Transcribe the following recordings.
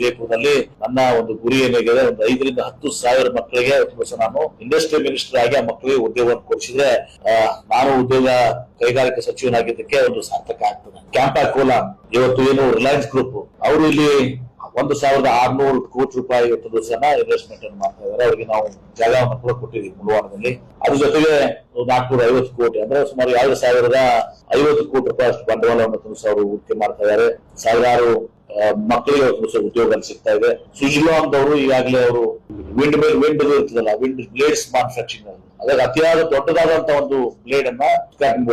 ವಿಜಯಪುರದಲ್ಲಿ ನನ್ನ ಒಂದು ಗುರಿ ಏನಿದೆ, ಒಂದು ಐದರಿಂದ ಹತ್ತು ಸಾವಿರ ಮಕ್ಕಳಿಗೆ ವರ್ಷ ನಾನು ಇಂಡಸ್ಟ್ರಿ ಮಿನಿಸ್ಟರ್ ಆಗಿ ಆ ಮಕ್ಕಳಿಗೆ ಉದ್ಯೋಗವನ್ನು ಕೊಡಿಸಿದ್ರೆ ನಾನು ಉದ್ಯೋಗ ಕೈಗಾರಿಕಾ ಸಚಿವನಾಗಿದ್ದಕ್ಕೆ ಒಂದು ಸಾರ್ಥಕ ಆಗ್ತದೆ. ಕ್ಯಾಂಪಾ ಕೋಲಾ ಇವತ್ತು ಏನು ರಿಲಯನ್ಸ್ ಗ್ರೂಪ್ ಅವರು ಇಲ್ಲಿ ಒಂದು ಸಾವಿರದ ಆರ್ನೂರು ಕೋಟಿ ರೂಪಾಯಿ ಇವತ್ತು ದಿವಸನ ಇನ್ವೆಸ್ಟ್ಮೆಂಟ್ ಅನ್ನು ಮಾಡ್ತಾ ಇದ್ದಾರೆ ಅವರಿಗೆ ನಾವು ಜಾಗವನ್ನು ಕೂಡ ಕೊಟ್ಟಿದ್ವಿ ಮುಳುವಾರದಲ್ಲಿ ಅದ್ರ ಜೊತೆಗೆ ನಾಲ್ಕುನೂರ ಐವತ್ತು ಕೋಟಿ, ಅಂದ್ರೆ ಸುಮಾರು ಎರಡು ಸಾವಿರದ ಐವತ್ತು ಕೋಟಿ ರೂಪಾಯಿ ಅಷ್ಟು ಬಂಡವಾಳವನ್ನು ತುಂಬಿಸಿ ಅವರು ಹೂಡಿಕೆ ಮಾಡ್ತಾ ಇದ್ದಾರೆ ಸಾವಿರಾರು ಮಕ್ಕಳಿಗೆ ಹೊಸ ಉದ್ಯೋಗ ಸಿಗ್ತಾ ಇದೆ. ಸುಜಿಲೋ ಅಂತವರು ಈಗಾಗಲೇ ಅವರು ವಿಂಡ್ ವಿಂಡ್ ಇರ್ತದಲ್ಲ ವಿಂಡ್ ಬ್ಲೇಡ್ಸ್ ಮ್ಯಾನುಫ್ಯಾಕ್ಚರಿಂಗ್ ಅದಕ್ಕೆ ಅತಿಯಾದ ದೊಡ್ಡದಾದಂತ ಒಂದು ಬ್ಲೇಡ್ ಅನ್ನ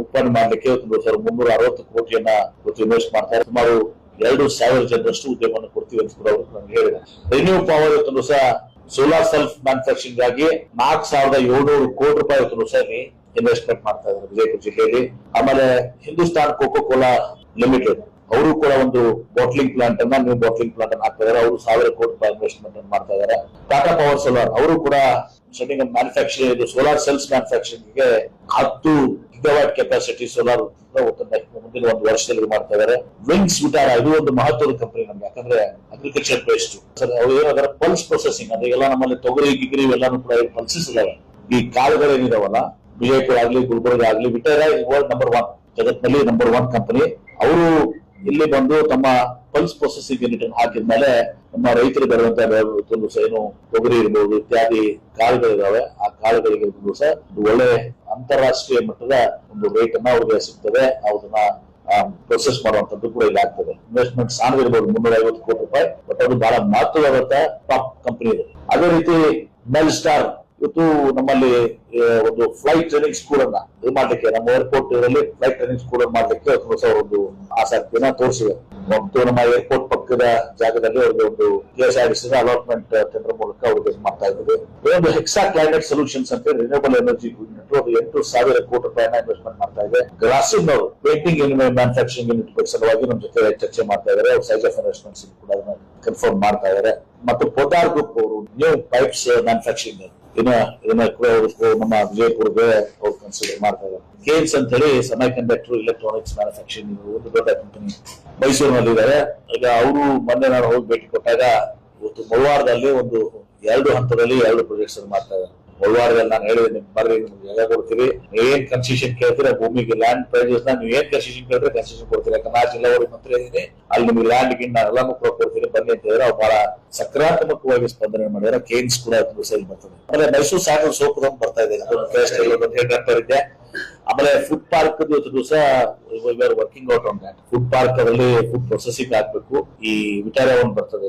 ಉತ್ಪನ್ನ ಮಾಡಲಿಕ್ಕೆ ಸಾವಿರದ ಮುನ್ನೂರ ಅರವತ್ತು ಕೋಟಿಯನ್ನ ಇನ್ವೆಸ್ಟ್ ಮಾಡ್ತಾರೆ. ಸುಮಾರು ಎರಡು ಸಾವಿರ ಜನರಷ್ಟು ಉದ್ಯಮವನ್ನು ಕೊಡ್ತೀವಿ ಅಂತ ಕೂಡ ಅವರು ನನಗೆ ಹೇಳಿದೆ ರಿನ್ಯೂ ಪವರ್ ಇವತ್ತು ಸಹ ಸೋಲಾರ್ ಸೆಲ್ಫ್ ಮ್ಯಾನುಫ್ಯಾಕ್ಚರಿಂಗ್ ಆಗಿ ನಾಲ್ಕು ಸಾವಿರದ ಏಳ್ನೂರು ಕೋಟಿ ರೂಪಾಯಿ ಇವತ್ತು ಸಹ ಇನ್ವೆಸ್ಟ್ಮೆಂಟ್ ಮಾಡ್ತಾ ಇದ್ದಾರೆ ವಿಜಯಪುರ ಜಿಲ್ಲೆಯಲ್ಲಿ. ಆಮೇಲೆ ಹಿಂದೂಸ್ತಾನ್ ಕೋಕೋ ಕೋಲಾ ಲಿಮಿಟೆಡ್ ಅವರು ಕೂಡ ಒಂದು ಬಾಟ್ಲಿಂಗ್ ಪ್ಲಾಂಟ್ ಅನ್ನ ನ್ಯೂ ಬಾಟ್ಲಿಂಗ್ ಪ್ಲಾಂಟ್ ಅನ್ನ ಹಾಕ್ತಾ ಇದ್ದಾರೆ ಅವರು ಸಾವಿರ ಕೋಟಿ ರೂಪಾಯಿ ಇನ್ವೆಸ್ಟ್ಮೆಂಟ್ ಅನ್ನು ಮಾಡ್ತಾ ಇದ್ದಾರೆ ಟಾಟಾ ಪವರ್ ಸೋಲಾರ್ ಅವರು ಕೂಡ ಸೆಟ್ಟಿಂಗ್ ಮ್ಯಾನುಫ್ಯಾಕ್ಚರಿಂಗ್ ಇದು ಸೋಲಾರ್ ಸೆಲ್ಸ್ ಮ್ಯಾನುಫ್ಯಾಕ್ಚರಿಂಗ್ಗೆ ಹತ್ತು ಗಿಗಾವಾಟ್ ಕೆಪಾಸಿಟಿ ಸೋಲಾರ್ ಮುಂದಿನ ಒಂದು ವರ್ಷದಲ್ಲಿ ಮಾಡ್ತಾ ಇದ್ದಾರೆ ವಿಂಗ್ಸ್ ವಿಟಾರ ಇದು ಒಂದು ಮಹತ್ವದ ಕಂಪನಿ ನಮ್ಗೆ. ಯಾಕಂದ್ರೆ ಅಗ್ರಿಕಲ್ಚರ್ ಬೇಸ್ಡ್ ಅವ್ರು ಏನಾದ್ರೆ ಪಲ್ಸ್ ಪ್ರೊಸೆಸಿಂಗ್ ಅದೆಲ್ಲ ನಮ್ಮಲ್ಲಿ ತೊಗರಿ, ಗಿಗರಿ ಇವೆಲ್ಲಾನು ಕೂಡ ಪಲ್ಸಸ್ ಇದಾವೆ. ಈ ಕಾಳುಗಳೇನಿದಾವಲ್ಲ ವಿಜಯಪುರ ಆಗ್ಲಿ, ಗುಲ್ಬರ್ಗ ಆಗ್ಲಿ ವಿಟಾರ ವರ್ಲ್ಡ್ ನಂಬರ್ ಒನ್ ಜಗತ್ನಲ್ಲಿ ನಂಬರ್ ಒನ್ ಕಂಪನಿ ಅವರು ಇಲ್ಲಿ ಬಂದು ತಮ್ಮ ಪಲ್ಸ್ ಪ್ರೊಸೆಸಿಂಗ್ ಯೂನಿಟ್ ಅನ್ನು ಹಾಕಿದ್ಮೇಲೆ ನಮ್ಮ ರೈತರು ಬರುವಂತ ಏನು ತೊಗರಿ ಇರ್ಬೋದು ಇತ್ಯಾದಿ ಕಾಳುಗಳಿದಾವೆ, ಆ ಕಾಳುಗಳಿಗೆ ದಿವಸ ಒಳ್ಳೆ ಅಂತಾರಾಷ್ಟ್ರೀಯ ಮಟ್ಟದ ಒಂದು ರೇಟ್ ಅನ್ನ ಅವ್ರಿಗೆ ಸಿಗ್ತದೆ. ಅದನ್ನ ಪ್ರೊಸೆಸ್ ಮಾಡುವಂತದ್ದು ಕೂಡ ಇಲ್ಲಿ ಆಗ್ತದೆ. ಇನ್ವೆಸ್ಟ್ಮೆಂಟ್ ಸಾಲ ಇರ್ಬೋದು ಮುನ್ನೂರ ಐವತ್ತು ಕೋಟಿ ರೂಪಾಯಿ ಬಟ್ ಅದು ಬಹಳ ಮಹತ್ವವಾದಂತ ಟಾಪ್ ಕಂಪನಿ ಇದೆ. ಅದೇ ರೀತಿ ಮೆಲ್ ಸ್ಟಾರ್ ಇವತ್ತು ನಮ್ಮಲ್ಲಿ ಒಂದು ಫ್ಲೈಟ್ ಟ್ರೈನಿಂಗ್ ಸ್ಕೂಲ್ ಅನ್ನ ಇದು ಮಾಡ್ಲಿಕ್ಕೆ, ನಮ್ಮ ಏರ್ಪೋರ್ಟ್ ಅಲ್ಲಿ ಫ್ಲೈಟ್ ಟ್ರೈನಿಂಗ್ ಸ್ಕೂಲ್ ಅನ್ನ ಮಾಡ್ಲಿಕ್ಕೆ ಹೊಸ ಒಂದು ಆಸಕ್ತಿಯನ್ನ ತೋರಿಸಿದೆ. ಮತ್ತು ನಮ್ಮ ಏರ್ಪೋರ್ಟ್ ಪಕ್ಕದ ಜಾಗದಲ್ಲಿ ಅವ್ರಿಗೆ ಒಂದು K S R allotment tender ಮೂಲಕ ಅವ್ರಿಗೆ ಮಾಡ್ತಾ ಇದ್ದಾರೆ. ಇದೊಂದು ಹೆಕ್ಸಾ ಕ್ಲೈಮೇಟ್ ಸೊಲ್ಯೂಷನ್ಸ್ ಅಂತ ರಿನ್ಯೂಬಲ್ ಎನರ್ಜಿ ಯೂನಿಟ್ ಅದು ಎಂಟು ಸಾವಿರ ಕೋಟಿ ರೂಪಾಯಿನ ಇನ್ವೆಸ್ಟ್ಮೆಂಟ್ ಮಾಡ್ತಾ ಇದೆ. ಗ್ರಾಸಿನ್ ಅವರು ಪೇಂಟಿಂಗ್ ಮ್ಯಾನುಫ್ಯಾಕ್ಚರಿಂಗ್ ಯೂನಿಟ್ ಸಲುವಾಗಿ ನಮ್ಮ ಜೊತೆ ಚರ್ಚೆ ಮಾಡ್ತಾ ಇದ್ದಾರೆ. ಸೈಜ್ ಆಫ್ ಇನ್ವೆಸ್ಟ್ಮೆಂಟ್ ಕೂಡ ಕನ್ಫರ್ಮ್ ಮಾಡ್ತಾ ಇದ್ದಾರೆ. ಮತ್ತು ಪೊದಾರ್ ಗ್ರೂಪ್ ಅವರು ನ್ಯೂ ಪೈಪ್ಸ್ ಮ್ಯಾನುಫ್ಯಾಕ್ಚರಿಂಗ್ ಇದನ್ನ ಇದನ್ನ ಅವರು ನಮ್ಮ ವಿಜಯಪುರ್ಗೆ ಅವ್ರು ಕನ್ಸಿಡರ್ ಮಾಡ್ತಾ ಇದ್ದಾರೆ ಕೇನ್ಸ್ ಅಂತ ಹೇಳಿ ಸಮಯ ಕಂಡಕ್ಟರ್ ಇಲೆಕ್ಟ್ರಾನಿಕ್ಸ್ ಮ್ಯಾನುಫ್ಯಾಕ್ಚರಿಂಗ್ ಒಂದು ದೊಡ್ಡ ಕಂಪನಿ ಮೈಸೂರಿನಲ್ಲಿ ಇದ್ದಾರೆ ಈಗ ಅವರು ಮೊನ್ನೆ ನಾನು ಹೋಗಿ ಭೇಟಿ ಕೊಟ್ಟಾಗ, ಇವತ್ತು ಮುಳವಾರದಲ್ಲಿ ಒಂದು ಎರಡು ಹಂತದಲ್ಲಿ ಎರಡು ಪ್ರಾಜೆಕ್ಟ್ಸ್ ಮಾಡ್ತಾ ಇದ್ದಾರೆ ಮುಳವಾರದಲ್ಲಿ ನಾನು ಹೇಳಿದೆ ನಿಮ್ ಬರ್ರಿ ನಿಮ್ಗೆ ಜಾಗ ಕೊಡ್ತೀವಿ. ನೀವ್ ಏನ್ ಕನ್ಸೆಷನ್ ಕೇಳ್ತೀರ, ಭೂಮಿಗೆ ಲ್ಯಾಂಡ್ ಪ್ರೈಸಸ್ನ ನೀವು ಏನ್ ಕನ್ಸೆಷನ್ ಕೇಳಿದ್ರೆ ಕನ್ಸೆಷನ್ ಕೊಡ್ತೀರಿ. ಯಾಕಂದ್ರೆ ಆ ಜಿಲ್ಲಾವಳಿ ಮಂತ್ರಿ ಇದೀನಿ ಅಲ್ಲಿ ನಿಮ್ಗೆ ಲ್ಯಾಂಡ್ ಗಿಂಡ್ ಎಲ್ಲಾನು ಕೂಡ ಕೊಡ್ತೀರಿ ಬನ್ನಿ ಅಂತ ಹೇಳಿದ್ರೆ ಅವ್ರು ಬಹಳ ಸಕಾರಾತ್ಮಕವಾಗಿ ಸ್ಪಂದನೆ ಮಾಡಿದ್ರೆ ಕೇನ್ಸ್ ಕೂಡ ಸೈಲ್ ಬರ್ತದೆ. ಆಮೇಲೆ ಮೈಸೂರು ಸಾಗರ್ ಸೋಪ್ ಬರ್ತಾ ಇದೆ. ಹೇಳರ್ ಇದೆ. ಆಮೇಲೆ ಫುಡ್ ಪಾರ್ಕ್ ದಿವಸ working out on that food park ಅಲ್ಲಿ ಫುಡ್ ಪ್ರೊಸೆಸಿಂಗ್ ಆಗ್ಬೇಕು. ಈ ವಿಚಾರ ಒಂದು ಬರ್ತದೆ.